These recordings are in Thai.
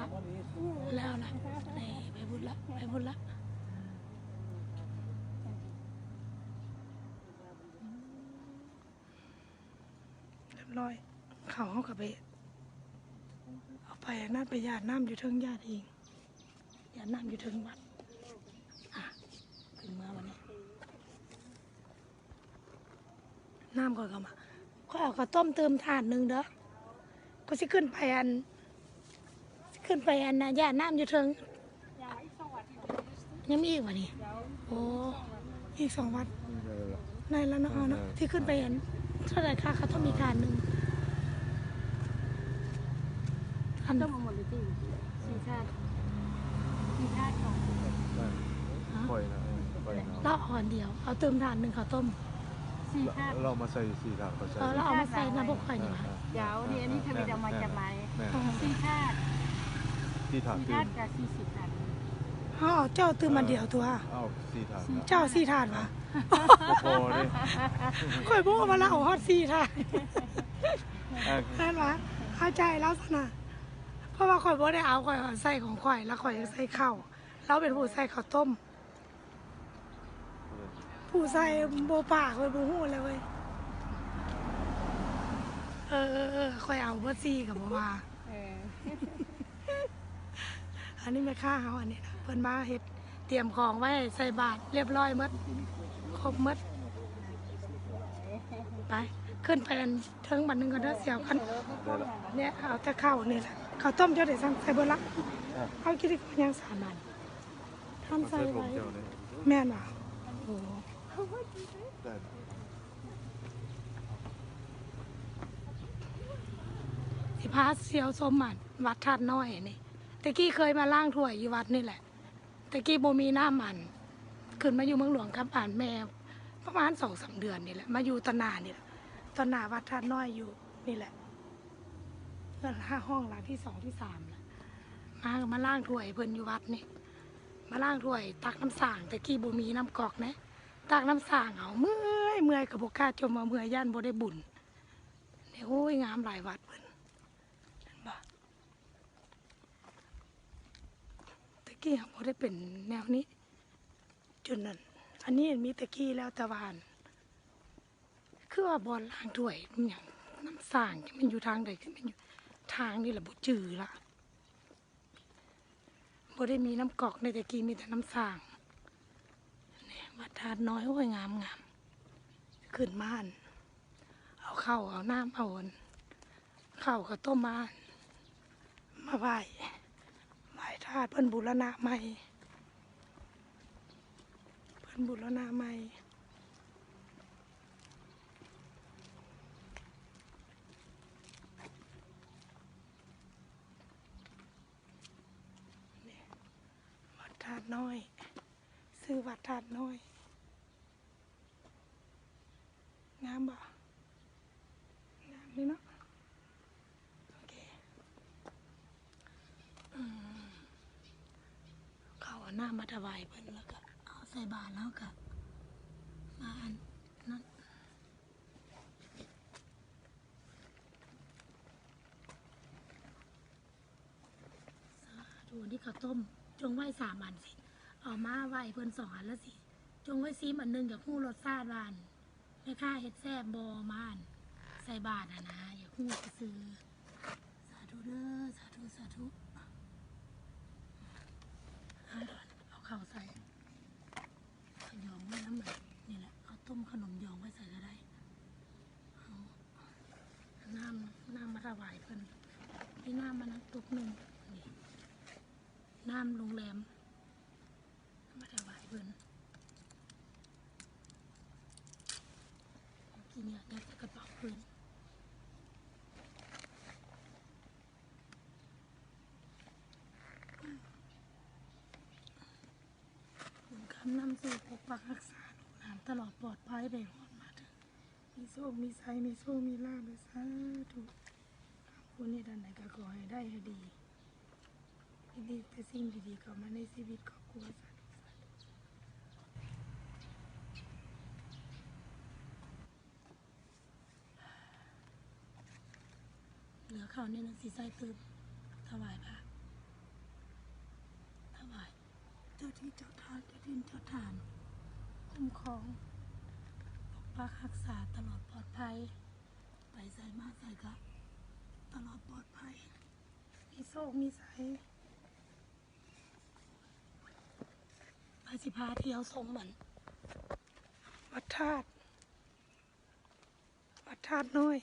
ละแล้วละนี่ไปบุญละไปบุญละเรียบร้อย เขาเขากับไปเอาไปน่าไปญาติน้ำอยู่เทิงญาติเองญาติน้ำอยู่เทิงวัดอะขึ้นมาวันนี้น้ำก่อนก็มาก็เอาข้าวต้มเติมถาดหนึ่งเด้อก็สิขึ้นไปอัน ขึ้นไปอันนะญาติน้ำอยู่เทิงยังมีอีกวะนี่โอ้อีกสองวัดในแล้วเนาะเอาเนาะที่ขึ้นไปอันเท่าไหร่ค่าข้าวต้มอีกถาดหนึ่งอันต้มมาหมดเลยที่สี่ชาติสี่ชาติก่อนปล่อยนะปล่อยนะเราอ่อนเดียว เอาเติมถาดหนึ่งข้าวต้มสี่ชาติเรามาใส่สีถังก็ใส่เออเราเอามาใส่น้ำพวกข่อยนี่วะเดี๋ยวนี่อันนี้ทำไมเอามาจากไหนแม่อ๋อสี่ชาติ ที่ถังสี่ตื่ชานติกับสี่สิบชาติอ๋อเจ้าตื่นมาเดียวตัวเอาสีถังเจ้าสี่ถาดวะโอ้โหนี่ข่อยบอกมาแล้วเอาฮอดสี่ถาดอะนั่นวะเข้าใจแล้วสนะเพราะว่าข่อยบ่ได้เอาข่อยเอาใส่ของข่อย แล้วข่อยใส่ข้าวเราเป็นผู้ใส่ข้าวต้ม ผู้ใส่โบป่าข่อยบ่ฮู้เลยเว้ยเออเออเออข่อยเอาเบอร์ซี่กับบ่ว่าเอันนี้ไม่ค่าเฮาอันนี้เพิ่นมาเฮ็ดเตรียมของไว้ใส่บาตรเรียบร้อยหมดครบหมดไปขึ้นไปอันเทิงบันหนึงก็เด้เสียวกันเนี่ยเอาแต่ข้าวนี่แหละข้าวต้มเจ้าได้สั่งใส่เบอร์ละเอากินได้ยังสามอันทำใส่ไว้เจ้าเลยแม่นว่ะโอ้สิพาเสียวสมันวัดธาตุน้อยนี่ ตะกี้เคยมาล่างถ้วยอยู่วัดนี่แหละตะกี้โบมีน้ำมัน ขึ้นมาอยู่เมืองหลวงกับอ่านแม่ประมาณสองสามเดือนนี่แหละ มาอยู่ตนานี่แหละตนาวัดธาน้อยอยู่นี่แหละเพื่อนห้าห้องหลังที่สองที่สามแหละมามาล่างถ้วยเพิ่นอยู่วัดนี่ มาล่างถ้วย ตักน้ำสางแต่กี้โบมีน้ำกอกนะตักน้ำสางเอาเมื่อยเมื่อยกับโบกล้าจมมาเมื่อยย่านโบได้บุญเนี่ยโอ้ยงามหลายวัดเพิ่นเห็นบ่ตะ กี้ยังบ่ได้เป็นแนวนี้จนนั้นอันนี้มีตะกี้แล้วตะวาอันคือว่าบอลล้างถ้วยมันหยังน้ำสางที่มันอยู่ทางใดที่มันอยู่ทางนี่แหละบ่จือละบ่ได้มีน้ำกอกในต่กี้มีแต่น้ำสางนี่วัดธาตุน้อยโอ้ยงามงามขึ้นมาน เอาเข้าเอาน้ำเอาอันข้าวกับต้มมามาไหว้ ไหว้ธาตุเพิ่นบูรณะใหม่ เพิ่นบูรณะใหม่วัดธาตุน้อย ซื้อวัดธาตุน้อย งามบ่งามเลยเนาะโอเคอืมเขาเอา หน้ามาถวายเพิ่นแล้วก็เอาใส่บาตรแล้วก็มาอันนั้นสาธุนี่ข้าวต้ม จงไหว้สามอันสิ เอามาไหว้เพิ่นสองอันแล้วสิ จงไหว้ซีมันหนึ่งกับหู้รสชาติวานแม่ค่าเฮ็ดแซ่บบอมาน ใส่บาทอะนะอย่าหู้ซื้อสาธุเด้อสาธุสาธุเอาดอนเอา ข้าวใส่ยองไว้น้ำมันนี่แหละ เอาต้มขนมยองไว้ใส่ก็ได้เอาน้ำน้ำมาถวายเพิ่นนี่น้ำมานะตุกหนึ่งนี่น้ำโรงแรมมาถวายเพิ่นกินเนี่ยยัดใส่กระเป๋าเพิ่นคุณ คำนำสู่ปกปักรักษาลูกหลานตลอดปลอดภัยได้หอดมาถึงมีโชคมีไซมีโชคมีลาภเลยสาธุคุณนี่ด้านไหนก็ขอให้ได้ให้ดีดีแต่สิ่งดีๆเข้ามาในชีวิตครอบครัวสาธุสาธุเหลือข้าวนี่ยนะสีใส่ตืบถวายพระ เจ้าที่เจ้าทางเจ้าทินเจ้าทานคุ้มครองปกปักรักษาตลอดปลอดภัย ไปใส่มาใส่กะตลอดปลอดภัย มีโซ่มีสายไปสิพาเที่ยวชมเหมือนวัดธาตุวัดธาตุน้อย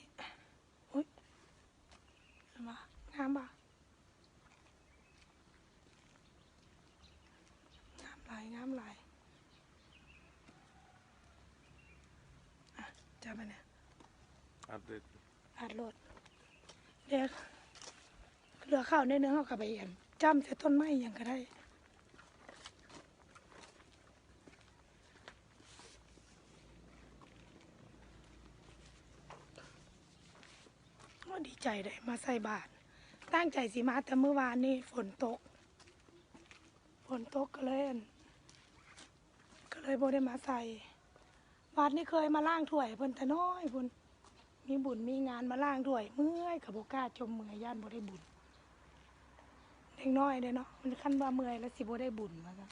อุ้ยเห็นปะงามปะงามหลายงามหลายอะ จะไปเนี่ยอัปเดตอัดรถเด็กเหลือข้าวในเนื้อเขากับไปเอียนจำแต่ต้นไม้อยังก็ได้ก็ดีใจได้มาใส่บาทตั้งใจสิมาแต่เมื่อวานนี่ฝนตก ฝนตกก็เลยอั่นก็เลยโบได้มาใส่ วัดนี่เคยมาล่างถ้วยเพิ่นแต่น้อยพุ่นมีบุญมีงานมาล่างด้วย เมื่อยกับโบกล้าจมเมื่อยย่านบ่ได้บุญเด็กน้อยเด้เนาะมันขั้นว่าเมื่อยแล้วสิบ่ได้บุญมาจ้ะ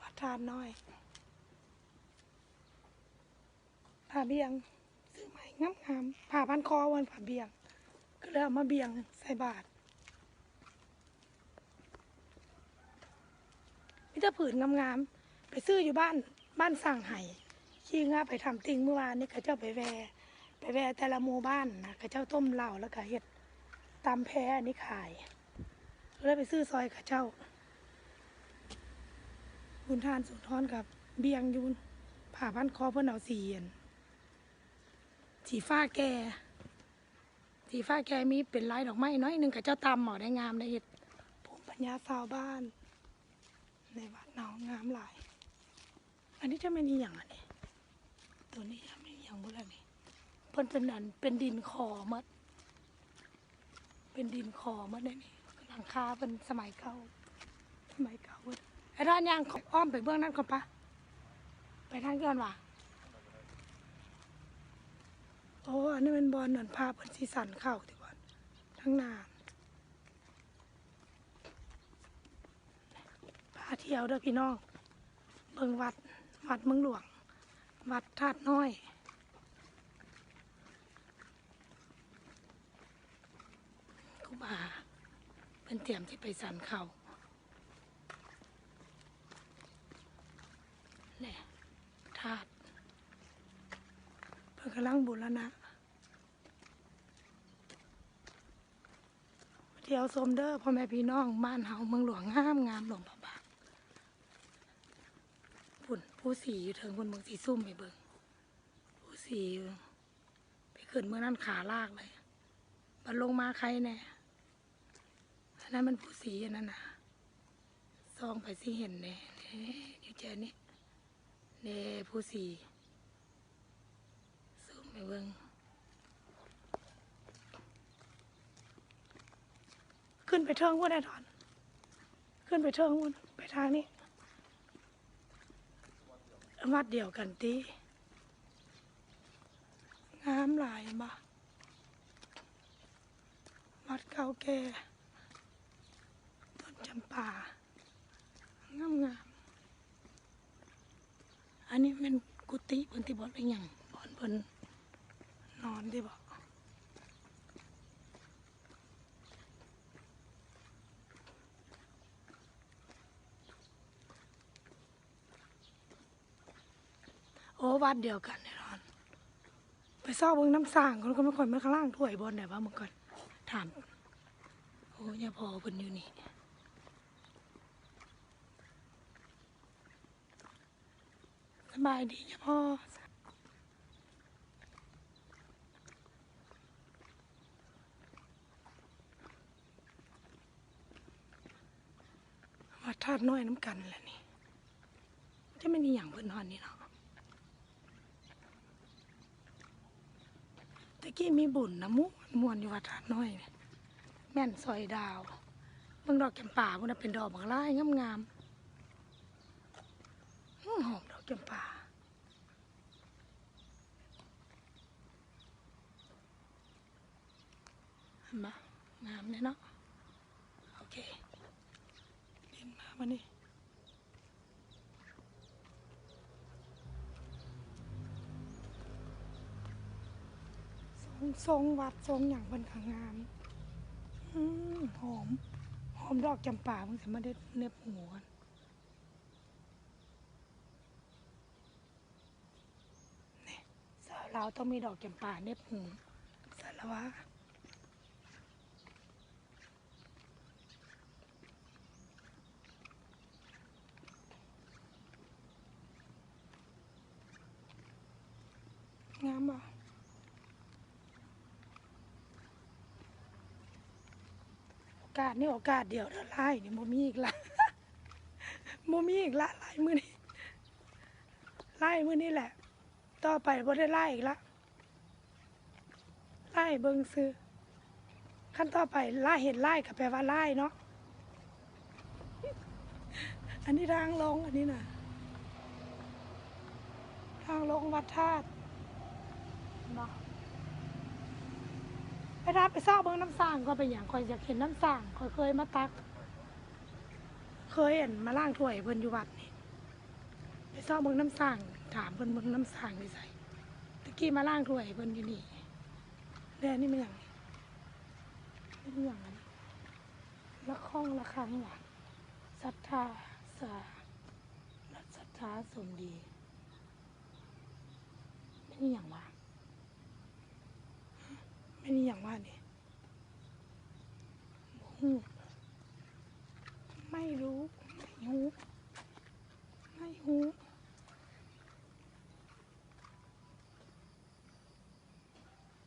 วัดทานน้อยผ่าเบียงซื้อใหม่งามงามๆผ่าพันคอวันผ่าเบียง ก็เลยเอามาเบียงใส่บาทมิตรผืนงามๆไปซื้ออยู่บ้าน บ้านสั่งไห้ขี้งาไปทำติงเมื่อวานนี่เขาเจ้าไปแวไปแวแต่ละหมู่บ้านนะเขาเจ้าต้มเหล้าแล้วก็เฮ็ดตำแพ้อันนี้ขายแล้วไปซื้อซอยเขาเจ้าบุญทานสุนทรกับเบียงยูนผ่าพันคอเพื่อนเอาสีอันสีฟ้าแก่สีฟ้าแก่มีเป็นลายดอกไม้น้อยหนึ่งกับเจ้าตำหมอได้งามได้เฮ็ดภูมิปัญญาชาวบ้าน ในวัดเนางามหลาย อันนี้จะไม่มีอย่างอันนี้ ตัวนี้ไม่มีอย่างบุไรนี่เพิ่นเป็นอันเป็นดินคอมัด เป็นดินคอมัดได้นี่หลังคาเป็นสมัยเก่าสมัยเก่าเบิดไอ้ร้านยางอ้อมไปเบื้องนั้นก่อนปะไปทางก่อนว่ะโอ้อันนี้เป็นบอลหนอนพาเพิ่นสีสันเข้าที่บอลทั้งนาพาเที่ยวเด้อพี่น้อง เบิ่งวัด วัดเมืองหลวง วัดธาตุน้อยครูบาเป็นเตรียมที่ไปสันเขาเนี่ยธาตุเพื่อกำลังบุรณะเที่ยวสมเด้อพ่อแม่พี่น้องบ้านเฮาเมืองหลวงงามงามหลวงพุ่นผู้สีอยู่เถิงคนเมืองสีซุ่มไปเบิ่งผู้สี่ไปขึ้นเมื่อนั้นขาลากเลยมันลงมาใครแน่อันนั้นมันผู้สีอันนั้นนะซองไปสิเห็นแน่เน่เดี๋ยวเจอนี่เน่ผู้สีซุ่มไปเบิ่งขึ้นไปเทิงว่าได้ถอน ขึ้นไปเทิงวุ่นไปทางนี้ วัดเดียวกันตีน้ำไหลายบ่วัดเก่าแก่ต้นจำปางามงามๆอันนี้เป็นกุฏิเพิ่นที่บอกเป็นอย่างบอนเพิ่นนอนที่บอก วัดเดียวกันแน่นอน ไปซ่อเบิ่งน้ำสร้างคนก็ไม่ค่อยมาข้างล่างถ้วยบอลไหนว่าเมื่อก่อนถามโอ้ยพอเพิ่นอยู่นี่สบายดียพ่อวัดธาตุน้อยน้ำกันแหละนี่จะไม่มีอย่างเพิ่อนนอนนี่เนาะ ตะ กี้มีบุญนะมุมวนอยู่วัดธาตุน้อยแม่นซอยดาวเบิ่งดอกจำป่ามันนะเป็นดอกบางลายงามงามๆหอมดอกจำป่าเห็นปะงามเลยเนาะโอเคเดีขึ้นมาวันนี้ ทรงวัดทรงอย่างบนขางงามหอม หอมดอกจำปามันจะมาได้เน็บหูกันนี่สาวเราต้องมีดอกจำปาเน็บหูสารวะงามอะ โอกาสนี่โอกาสเดียวเท่าไล่นี่โมมีอีกละโมมีอีกละไล่มือนี้ไล่มือนี้แหละ ต่อไปบ่ได้ไล่อีกละไล่เบิงซื้อขั้นต่อไปไล่เห็นไล่ก็แปลว่าไล่เนาะอันนี้ทางลงอันนี้น่ะทางลงวัดธาตุบอก ไปรับไปเศร้าเบิ่งน้ำสร้างก็ไปอย่างคอยอยากเห็นน้ำสร้างคอยเคยมาตัก เคยเห็นมาล่างถ้วยเพิ่นอยู่วัดนี่ไปเศร้าเบิ่งน้ำสร้าง ถามเพิ่นเบิ่งน้ำสร้างนี่ใส่ตะกี้มาล่างถ้วยเพิ่นอยู่นี่แล้วนี่มันอย่างนี่มันอย่างนั้นละข้องละครั้งหว่ะศรัทธาสาและศรัทธาสมดีไม่นี่อย่างวะ ไม่นี่อย่างว่านี่หูไม่รู้ ไม่หูไม่หู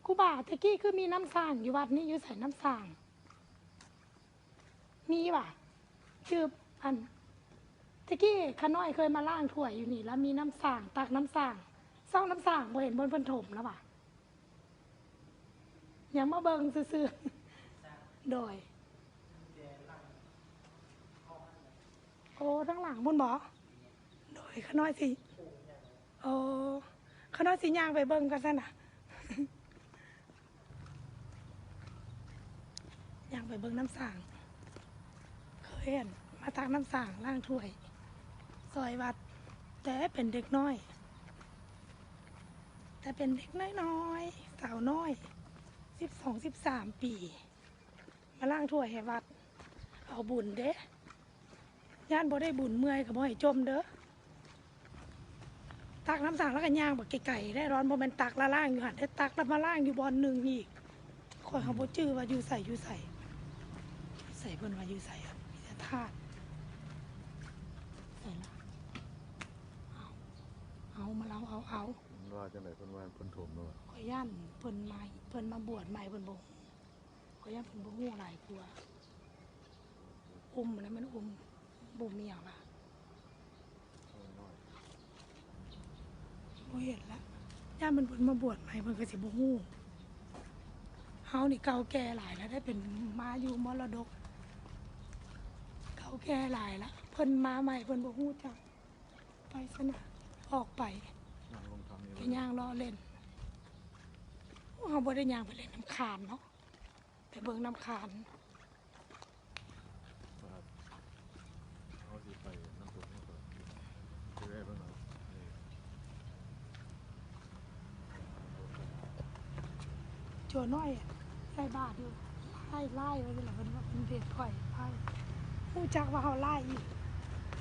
กูบ่าตะกี้คือมีน้ำสร้างอยู่วัดนี้อยู่ใส่น้ำสร้าง มีว่ะชื่ออันตะกี้ขน้อยเคยมาล่างถ้วยอยู่นี่ แล้วมีน้ำสร้าง ตักน้ำสร้างซ่องน้ำสร้างบ่เห็นบนเพิ่นถมแล้วว่ะ ยังมาเบิงซื่อๆโดย โอ้ทั้งหลังบุญบอโดยขน้อยสิโอ้ขน้อยสิย่างไปเบิงกันซะนะย่างไปเบิงน้ำสางเคยเห็นมาตักน้ำสางล่างถ้วยซอยวัด แต่เป็นเด็กน้อย แต่เป็นเด็กน้อยๆสาวน้อย สิบสองสิบสามปี มาล่างถ้วยให้วัด เอาบุญเด้ย่านบ่ได้บุญเมื่อยกับบ่ให้จมเด้อตักน้ำสั่งแล้วกันย่างบักไก่ได้ร้อนบ่แม่นตักละล่างอยู่หันได้ตักแล้วมาล่างอยู่บอนหนึ่งอีกคอยขาบ่จื้อว่าอยู่ใส่อยู่ใส่ใส่เพิ่นว่าอยู่ใส่อะมีแต่ธาตุใส่ละเอาเอามาเราเอาเอา ว่าจังไหนเพิ่นว่าเพิ่นถมเนาะขอยย่านเพิ่นมาเพิ่นมาบวชใหม่เพิ่นบ่ฮู้ขอยย่านเพิ่นบ่ฮู้หลายกลัวอุ้มแล้วมันอุ้มบ่มีหยังล่ะน้อยบ่เห็นละย่านมันเพิ่นมาบวชใหม่เพิ่นก็สิบ่ฮู้เฮานี่เก่าแก่หลายแล้วได้เป็นมาอยู่มรดกเก่าแก่หลายละเพิ่นมาใหม่เพิ่นบ่ฮู้จักไปซะนะออกไป ย่างล้อเล่นเฮาบ่ได้ย่างไปเล่นน้ำคานเนาะไปเบิ่งน้ำคานครับเอาสิไปน้ำตกนี่ก่อนคือได้เพิ่นเอานี่โจน้อยอะไล่บาทอยู่ไล่ไล่ไว้เลยเพิ่นว่าเป็นเด็กข่อยไล่รู้จักว่าเขาไล่อีก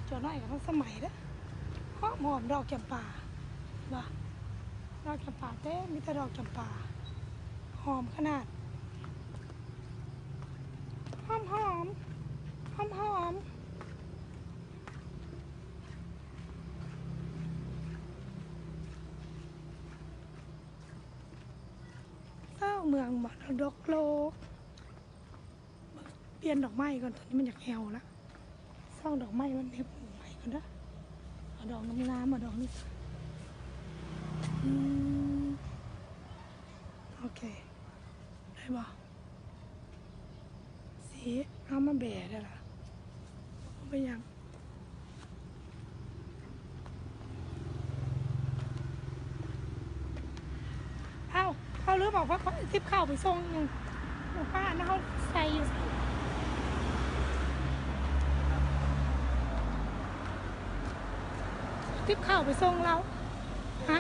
โจน้อยกับทั้งสมัยเด้อหอมหอมดอกจำปาว่า ดอกจำปาเต้มีแต่ดอกจำปาหอมขนาดหอมหอมหอมหอมเศร้าเมืองมรดกโลกเปลี่ยนดอกไม้ก่อนตอนนี้มันอยากแหวแล้วซ่องดอกไม้มันเห็บหูใหม่ก่อนนะอดอกน้ำน้ำมาดอกนี้ โอเค ได้บ่สีเอามาแบะได้ละไม่ยังเข้าเข้าหรือบอกว่าเขาทิปเข้าไปทรงหนึ่งป้าน่าเขาใส่อยู่ทิปเข้าไปทรงเรา ฮ